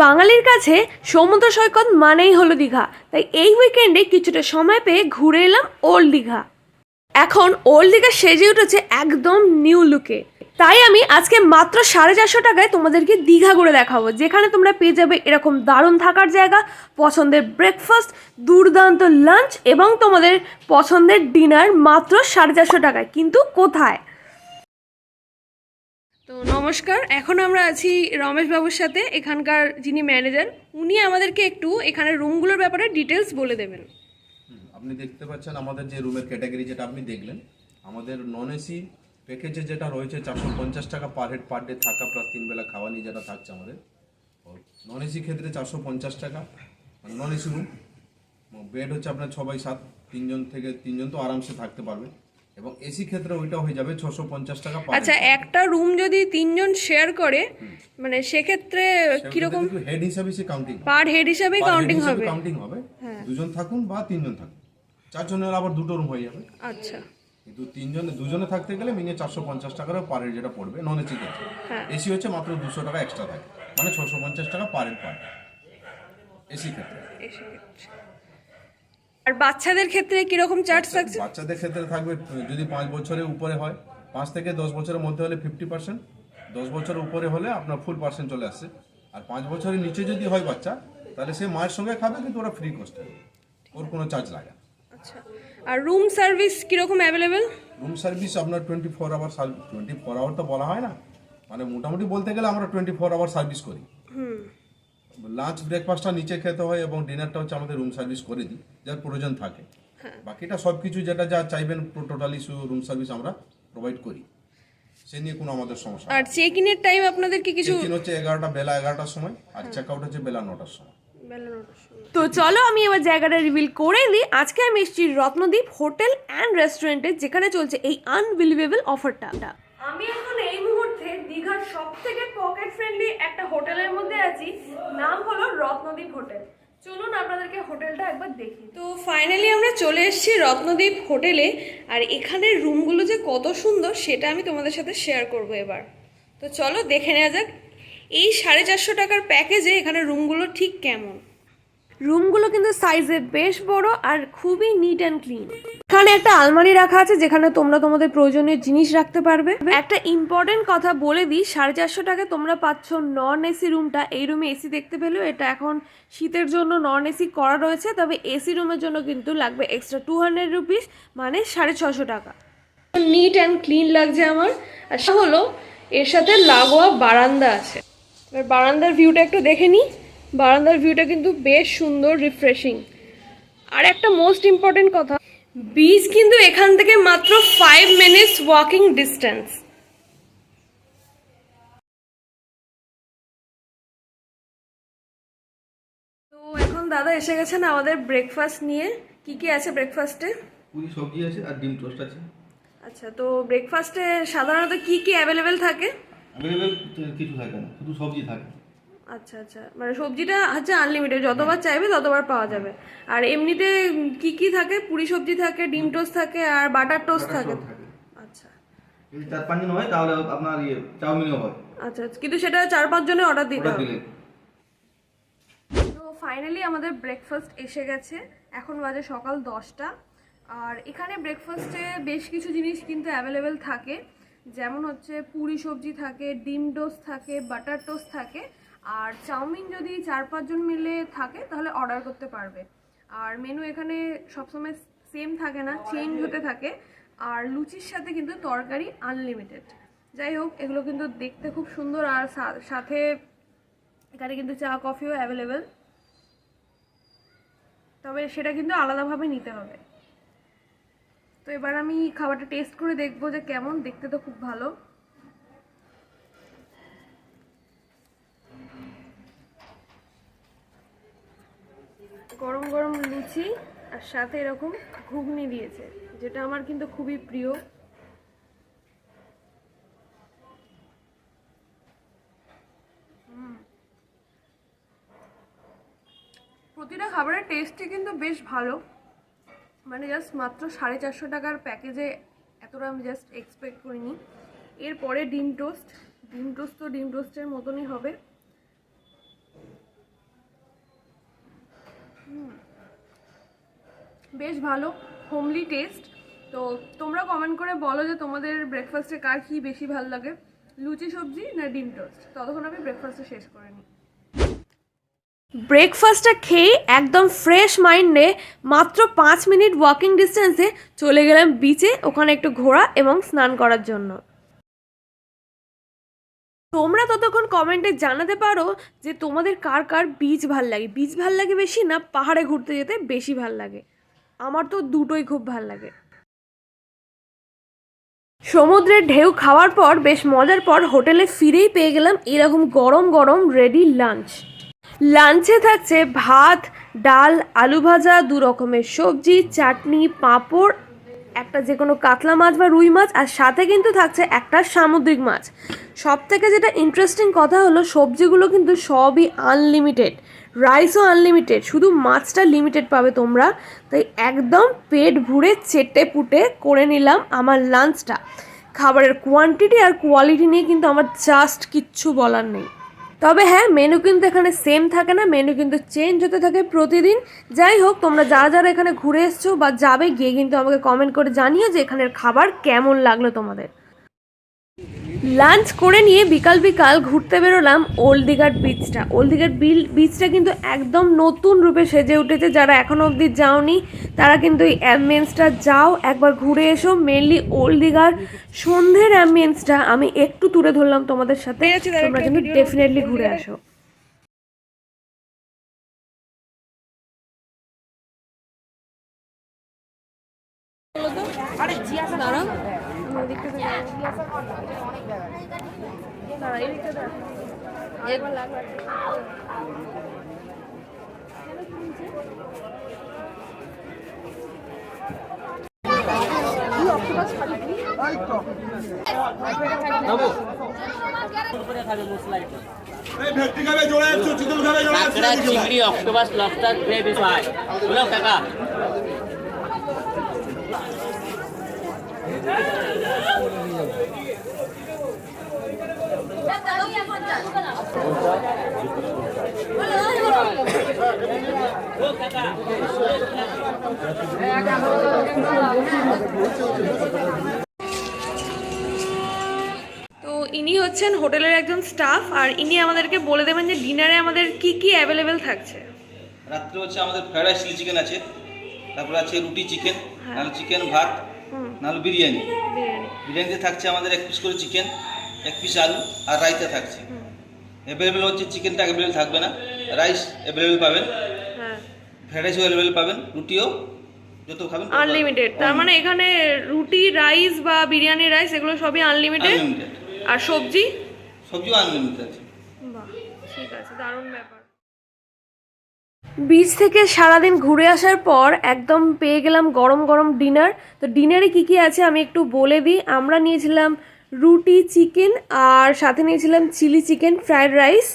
বাঙালির কাছে সমুদ্র সৈকত মানেই হলো দীঘা। তাই এই উইকেন্ডে কিছুটা সময় পেয়ে ঘুরে এলাম ওল্ড দীঘা এখন ওল্ড দীঘা সেজে উঠেছে একদম নিউ লুকে তাই আমি আজকে মাত্র সাড়ে চারশো টাকায় তোমাদেরকে দীঘা ঘুরে দেখাবো, যেখানে তোমরা পেয়ে যাবে এরকম দারুণ থাকার জায়গা, পছন্দের ব্রেকফাস্ট দুর্দান্ত লাঞ্চ এবং তোমাদের পছন্দের ডিনার মাত্র সাড়ে চারশো টাকায়। কিন্তু কোথায়? তো নমস্কার, এখন আমরা আছি রমেশ বাবুর সাথে, এখানকার যিনি ম্যানেজার উনি আমাদেরকে একটু এখানে রুমগুলোর ব্যাপারে ডিটেলস বলে দেবেন। আপনি দেখতে পাচ্ছেন আমাদের যে রুমের ক্যাটাগরি যেটা আপনি দেখলেন, আমাদের নন এসি প্যাকেজে যেটা রয়েছে, চারশো পঞ্চাশ টাকা পার হেড পার ডে থাকা প্লাস তিন বেলা খাওয়া নিয়ে যেটা থাকছে আমাদের। নন এসি ক্ষেত্রে চারশো পঞ্চাশ টাকা নন এসি রুম বেড হচ্ছে আপনার ছ বাই সাত, তিনজন থেকে তিনজন তো আরামসে থাকতে পারবে। এবং এসি ক্ষেত্রে ওইটা হয়ে যাবে ছশো পঞ্চাশ টাকা আচ্ছা একটা রুম যদি তিনজন শেয়ার করে মানে সেক্ষেত্রে কীরকম? হেড হিসাবে সে কাউন্টিং পার হেড হিসাবে কাউন্টিং হবে। কাউন্টিং হবে। দুজন থাকুন বা তিনজন থাকুন। চারজনের আবার দুটো রুম হয়ে যাবে। আচ্ছা। কিন্তু তিনজনে দুজনে থাকতে গেলে মিনিমাম চারশো পঞ্চাশ টাকার পার হেড যেটা পড়বে নন এসি ক্ষেত্রে। হ্যাঁ। এসি হচ্ছে মাত্র দুশো টাকা এক্সট্রা থাকে। মানে ছশো পঞ্চাশ টাকা পার হেড পার এসি ক্ষেত্রে। এসে গেছে। আর বাচ্চাদের ক্ষেত্রে কীরকম চার্জ থাকছে? বাচ্চাদের ক্ষেত্রে থাকবে যদি পাঁচ বছরের উপরে হয় পাঁচ থেকে দশ বছরের মধ্যে হলে ফিফটি পার্সেন্ট দশ বছরের উপরে হলে আপনার ফুল পার্সেন্ট চলে আসছে আর পাঁচ বছরের নিচে যদি হয় বাচ্চা তাহলে সে মায়ের সঙ্গে খাবে কিন্তু ওরা ফ্রি কস্ট ওর কোনো চার্জ লাগে না। আচ্ছা। আর রুম সার্ভিস কীরকম অ্যাভেলেবেল রুম সার্ভিস আপনার twenty four hour twenty four hour তো বলা হয় না। মানে মোটামুটি বলতে গেলে আমরা টোয়েন্টি ফোর আওয়ার সার্ভিস করি। হুম। লাঞ্চ ব্রেকফাস্টটা নিচে খেতে হয় এবং ডিনারটা হচ্ছে আমাদের রুম সার্ভিস করে দিই যার প্রয়োজন থাকে। বাকিটা সব কিছু যেটা যা চাইবেন টোটালি রুম সার্ভিস আমরা প্রোভাইড করি। সে নিয়ে কোনো আমাদের সমস্যা আর চেক ইনের টাইম আপনাদের কি কিছু চেক ইন হচ্ছে এগারোটা বেলা এগারোটার সময় আর চেক আউট হচ্ছে বেলা নটার সময়। তো চলো আমি এবার জায়গাটা রিভিল করে দিই আজকে আমি এসেছি রত্নদ্বীপ হোটেল অ্যান্ড রেস্টুরেন্টে যেখানে চলছে এই আনবিলিভেবল অফারটা আমি এখন দীঘার সব থেকে পকেট ফ্রেন্ডলি একটা হোটেলের মধ্যে আছি। নাম হলো রত্নদ্বীপ হোটেল। চলুন আপনাদেরকে হোটেলটা একবার দেখি তো ফাইনালি আমরা চলে এসেছি রত্নদ্বীপ হোটেলে। আর এখানের রুমগুলো যে কত সুন্দর সেটা আমি তোমাদের সাথে শেয়ার করব এবার। তো চলো দেখে নেওয়া যাক এই সাড়ে চারশো টাকার প্যাকেজে এখানে রুমগুলো ঠিক কেমন? রুমগুলো কিন্তু সাইজে বেশ বড় আর খুবই নিট অ্যান্ড ক্লিন এখানে একটা আলমারি রাখা আছে যেখানে তোমরা তোমাদের প্রয়োজনীয় জিনিস রাখতে পারবে। একটা ইম্পর্টেন্ট কথা বলে দিই, সাড়ে চারশো টাকায় তোমরা পাচ্ছ নন এসি রুমটা এই রুমে এসি দেখতে পেলেও এটা এখন শীতের জন্য নন এসি করা রয়েছে, তবে এসি রুমের জন্য কিন্তু লাগবে এক্সট্রা টু হান্ড্রেড রুপিস মানে সাড়ে ছশো টাকা। নিট অ্যান্ড ক্লিন লাগছে আমার। আর হলো, এর সাথে লাগোয়া বারান্দা আছে। এবার বারান্দার ভিউটা একটু দেখে নিই। বারান্দার ভিউটা কিন্তু বেশ সুন্দর রিফ্রেশিং আর একটা মোস্ট ইম্পর্টেন্ট কথা বিচ কিন্তু এখান থেকে মাত্র ফাইভ মিনিটস ওয়াকিং ডিস্টেন্স তো এখন দাদা এসে গেছেন আমাদের ব্রেকফাস্ট নিয়ে। কি কি আছে ব্রেকফাস্টে পুরি সবজি আছে আর ডিম টোস্ট আছে। আচ্ছা তো ব্রেকফাস্টে সাধারণত কি কি অ্যাভেলেবেল থাকে? অ্যাভেলেবেল কিছু থাকে না শুধু সবজি থাকে। আচ্ছা আচ্ছা। মানে সবজিটা হচ্ছে আনলিমিটেড যতবার চাইবে ততবার পাওয়া যাবে। আর এমনিতে কি কি থাকে? পুরি সবজি থাকে ডিম টোস্ট থাকে আর বাটার টোস্ট থাকে? আচ্ছা। যদি চার পাঁচ জন হয় তাহলে আপনার ইয়ে চাউমিনও হয়। আচ্ছা আচ্ছা। কিন্তু সেটা চার পাঁচ জনের অর্ডার দিতে হবে। তো ফাইনালি আমাদের ব্রেকফাস্ট এসে গেছে। এখন বাজে সকাল দশটা। আর এখানে ব্রেকফাস্টে বেশ কিছু জিনিস কিন্তু অ্যাভেলেবেল থাকে। যেমন হচ্ছে পুরি সবজি থাকে ডিম টোস্ট থাকে বাটার টোস্ট থাকে। আর চাউমিন যদি চার পাঁচজন মিলে থাকে, তাহলে অর্ডার করতে পারবে। আর মেনু এখানে সবসময় সেম থাকে না চেঞ্জ হতে থাকে। আর লুচির সাথে কিন্তু তরকারি আনলিমিটেড যাই হোক, এগুলো কিন্তু দেখতে খুব সুন্দর আর সাথে এখানে কিন্তু চা কফিও অ্যাভেলেবেল তবে সেটা কিন্তু আলাদাভাবে নিতে হবে। তো এবার আমি খাবারটা টেস্ট করে দেখব যে কেমন, দেখতে তো খুব ভালো। গরম গরম লুচি আর সাথে এরকম ঘুগনি দিয়েছে, যেটা আমার কিন্তু খুবই প্রিয়। প্রতিটা খাবারের টেস্টই কিন্তু বেশ ভালো। মানে জাস্ট মাত্র সাড়ে চারশো টাকার প্যাকেজে এতটা আমি জাস্ট এক্সপেক্ট করিনি। এরপরে ডিম টোস্ট। ডিম টোস্ট তো ডিম টোস্টের মতনই হবে। বেশ ভালো হোমলি টেস্ট তো তোমরা কমেন্ট করে বলো যে তোমাদের ব্রেকফাস্টে কার কি বেশি ভালো লাগে, লুচি, সবজি না ডিম টোস্ট? ততক্ষণ আমি ব্রেকফাস্টটা শেষ করে নিই। ব্রেকফাস্টটা খেয়ে একদম ফ্রেশ মাইন্ডে মাত্র পাঁচ মিনিট ওয়াকিং ডিস্টেন্সে চলে গেলাম বিচে ওখানে একটু ঘোরা এবং স্নান করার জন্য। তোমরা ততক্ষণ কমেন্টে জানাতে পারো যে তোমাদের কার কার বিচ ভালো লাগে। বিচ ভালো লাগে বেশি না পাহাড়ে ঘুরতে যেতে বেশি ভালো লাগে। আমার তো দুটোই খুব ভালো লাগে। সমুদ্রের ঢেউ খাওয়ার পর, বেশ মজার পর হোটেলে ফিরেই পেয়ে গেলাম এরকম গরম গরম রেডি লাঞ্চ লাঞ্চে থাকছে ভাত, ডাল, আলু ভাজা, দু রকমের সবজি, চাটনি, পাঁপড়, একটা যে কোনো কাতলা মাছ বা রুই মাছ, আর সাথে কিন্তু থাকছে একটা সামুদ্রিক মাছ। সব থেকে যেটা ইন্টারেস্টিং কথা হলো, সবজিগুলো কিন্তু সবই আনলিমিটেড রাইসও আনলিমিটেড শুধু মাছটা লিমিটেড পাবে তোমরা। তাই একদম পেট ভরে চেটে পুটে করে নিলাম আমার লাঞ্চটা খাবারের কোয়ান্টিটি আর কোয়ালিটি নিয়ে কিন্তু আমার জাস্ট কিচ্ছু বলার নেই। তবে হ্যাঁ মেনু কিন্তু এখানে সেম থাকে না মেনু কিন্তু চেঞ্জ হতে থাকে প্রতিদিন। যাই হোক, তোমরা যারা যারা এখানে ঘুরে এসছো বা যাবে, গিয়ে কিন্তু আমাকে কমেন্ট করে জানিও যে এখানের খাবার কেমন লাগল তোমাদের। লাঞ্চ করে নিয়ে বিকাল বিকাল ঘুরতে বেরোলাম ওল্ড দীঘাট বিচটা ওল্ড দীঘাট বিল বিচটা কিন্তু একদম নতুন রূপে সেজে উঠেছে। যারা এখনও অবধি যাওনি তারা কিন্তু এই অ্যাম্বিয়েন্সটা যাও একবার ঘুরে এসো। মেনলি ওল্ড দীঘার সন্ধ্যের অ্যাম্বিয়েন্সটা আমি একটু তুলে ধরলাম তোমাদের সাথে। তোমরা কিন্তু ডেফিনেটলি ঘুরে আসো। দাঁড়াও। ওদিকটা দাঁড়া এই দাঁড়া একবার লাগবে চিংড়ি অক্টোপাস লবস্টার গ্রেভি ফ্রাই বলো কাকা। ইনি হচ্ছেন হোটেলের একজন স্টাফ আর ইনি আমাদেরকে বলে দেবেন যে ডিনারে আমাদের কি কি অ্যাভেলেবেল থাকছে। রাত্রে হচ্ছে আমাদের ফ্রাইড রাইস চিলি চিকেন আছে তারপরে আছে রুটি চিকেন নাহলে চিকেন ভাত নাহলে বিরিয়ানি। বিরিয়ানি। বিরিয়ানিতে থাকছে আমাদের এক পিস করে চিকেন এক পিস আলু আর রাইতা থাকছে। অ্যাভেলেবেল হচ্ছে চিকেনটা অ্যাভেলেবেল থাকবে না। রাইস অ্যাভেলেবেল পাবেন। হ্যাঁ। ফ্রাইড রাইসও অ্যাভেলেবেল পাবেন। রুটিও যত খাবেন আনলিমিটেড তার মানে এখানে রুটি রাইস বা বিরিয়ানি রাইস এগুলো সবই আনলিমিটেড আর সবজি? সবজিও আনলিমিটেড আছে। বাহ ঠিক আছে দারুণ ব্যাপার। বিচ থেকে সারাদিন ঘুরে আসার পর একদম পেয়ে গেলাম গরম গরম ডিনার তো ডিনারে কি কি আছে আমি একটু বলে দিই। আমরা নিয়েছিলাম রুটি, চিকেন আর সাথে নিয়েছিলাম চিলি চিকেন ফ্রায়েড রাইস।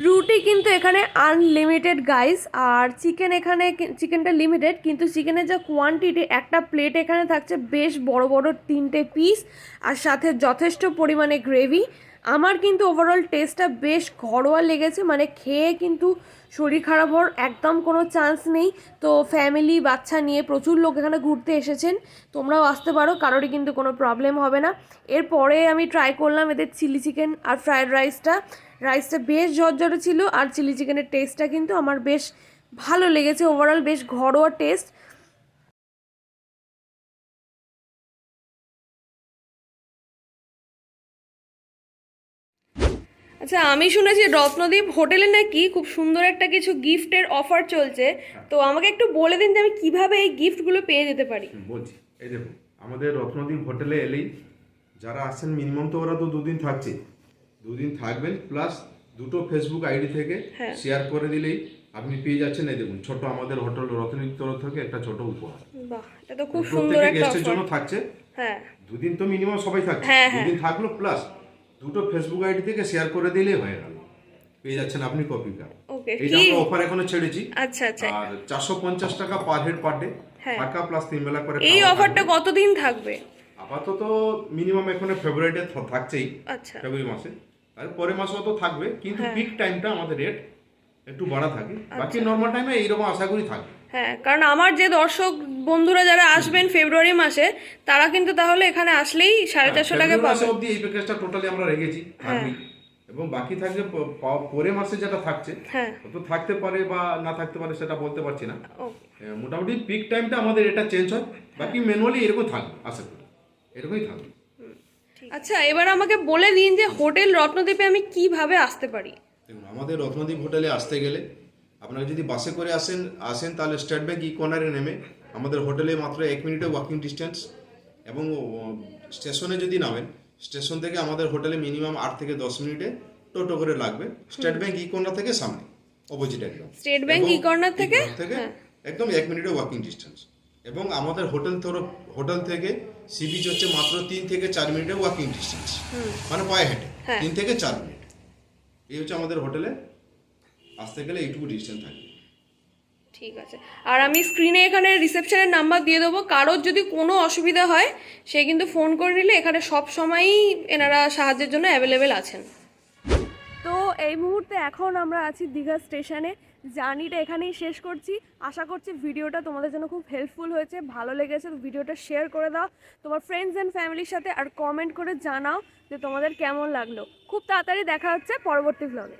রুটি কিন্তু এখানে আনলিমিটেড গাইস আর চিকেন এখানে চিকেনটা লিমিটেড কিন্তু চিকেনের যা কোয়ান্টিটি একটা প্লেট এখানে থাকছে বেশ বড় বড় তিনটে পিস আর সাথে যথেষ্ট পরিমাণে গ্রেভি আমার কিন্তু ওভারঅল টেস্টটা বেশ ঘরোয়া লেগেছে মানে খেয়ে কিন্তু শরীর খারাপ হওয়ার একদম কোনো চান্স নেই। তো ফ্যামিলি বাচ্চা নিয়ে প্রচুর লোক এখানে ঘুরতে এসেছেন, তোমরাও আসতে পারো, কারোরই কিন্তু কোনো প্রবলেম হবে না। এরপরে আমি ট্রাই করলাম এদের চিলি চিকেন আর ফ্রায়েড রাইসটা রাইসটা বেশ ঝরঝরে ছিল আর চিলি চিকেনের টেস্টটা কিন্তু আমার বেশ ভালো লেগেছে ওভারঅল বেশ ঘরোয়া টেস্ট আচ্ছা আমি শুনেছি রত্নদ্বীপ হোটেলে নাকি খুব সুন্দর একটা কিছু গিফটের অফার চলছে। তো আমাকে একটু বলে দিন যে আমি কীভাবে এই গিফটগুলো পেয়ে যেতে পারি। বলছি। এই দেখুন আমাদের রত্নদ্বীপ হোটেলে এলেই যারা আসছেন মিনিমাম তো ওরা তো দুদিন থাকছে। দুদিন থাকবেন প্লাস দুটো ফেসবুক আইডি থেকে হ্যাঁ। শেয়ার করে দিলেই আপনি পেয়ে যাচ্ছেন। এই দেখুন ছোট আমাদের হোটেল রত্নদ্বীপ তরফ থেকে একটা ছোট উপহার। বাহ এটা তো খুব সুন্দর একটা অফার জন্য থাকছে। হ্যাঁ। দুদিন তো মিনিমাম সবাই থাকছে। হ্যাঁ, হ্যাঁ। দুদিন থাকল প্লাস দুটো ফেসবুক আইডি থেকে শেয়ার করে দিলেই হয়ে গেল। পেয়ে যাচ্ছেন আপনি কপি কার্ড কি আমরা অফার এখনও ছেড়েছি। আচ্ছা আচ্ছা। আর চারশো পঞ্চাশ টাকা পার হেড পার ডে হ্যাঁ। থাকা প্লাস তিন বেলা করে এই অফারটা কতদিন থাকবে? আপাতত মিনিমাম এখানে ফেব্রুয়ারিতে থাকছেই। আচ্ছা। ফেব্রুয়ারি মাসে। আর পরের মাসেও তো থাকবে কিন্তু হ্যাঁ। পিক টাইমটা আমাদের রেট একটু বাড়া থাকে। বাকি নর্মাল টাইমে এইরকম আশা করি থাকে হ্যাঁ কারণ আমার যে দর্শক বন্ধুরা যারা আসবেন ফেব্রুয়ারি মাসে তারা কিন্তু তাহলে এখানে আসলেই সাড়ে চারশো টাকা পাবে। অবধি এই প্যাকেজটা টোটালি আমরা রেখেছি এবং বাকি থাকবে প- প- পরের মাসে যেটা থাকছে হ্যাঁ। তো থাকতে পারে বা না থাকতে পারে সেটা বলতে পারছি না। মোটামুটি পিক টাইমটা আমাদের এটা চেঞ্জ হয় বাকি ম্যানুয়ালি এরকম থাকবে আশা করি। এরকমই থাকবে আচ্ছা এবার আমাকে বলে দিন যে হোটেল রত্নদ্বীপে আমি কীভাবে আসতে পারি? আমাদের রত্নদ্বীপ হোটেলে আসতে গেলে আপনারা যদি বাসে করে আসেন আসেন তাহলে স্টেট ব্যাঙ্ক ই কর্নারে নেমে আমাদের হোটেলে মাত্র এক মিনিটের ওয়াকিং ডিস্টেন্স এবং স্টেশনে যদি নামেন স্টেশন থেকে আমাদের হোটেলে মিনিমাম আট থেকে দশ মিনিটে টোটো করে লাগবে। স্টেট ব্যাঙ্ক ই কর্নার থেকে সামনে অপোজিট একদম। স্টেট এবং ই কর্নার থেকে? থেকে একদম এক মিনিটের ওয়াকিং ডিস্টেন্স এবং আমাদের হোটেল তরফ হোটেল থেকে সি বিচ হচ্ছে মাত্র তিন থেকে চার মিনিটে ওয়াকিং ডিস্টেন্স মানে পায়ে হেঁটে হ্যাঁ। তিন থেকে চার মিনিট। এই হচ্ছে আমাদের হোটেলে আসতে গেলে এইটুকু ডিস্টেন্স থাকবে ঠিক আছে। আর আমি স্ক্রিনে এখানে রিসেপশনের নাম্বার দিয়ে দেবো। কারোর যদি কোনো অসুবিধা হয় সে কিন্তু ফোন করে নিলে এখানে সব সময়ই এনারা সাহায্যের জন্য অ্যাভেলেবেল আছেন। তো এই মুহূর্তে এখন আমরা আছি দীঘা স্টেশনে। জার্নিটা এখানেই শেষ করছি। আশা করছি ভিডিওটা তোমাদের জন্য খুব হেল্পফুল হয়েছে। ভালো লেগেছে ভিডিওটা শেয়ার করে দাও। তোমার ফ্রেন্ডস অ্যান্ড ফ্যামিলির সাথে আর কমেন্ট করে জানাও যে তোমাদের কেমন লাগল। খুব তাড়াতাড়ি দেখা হচ্ছে পরবর্তী ভ্লগে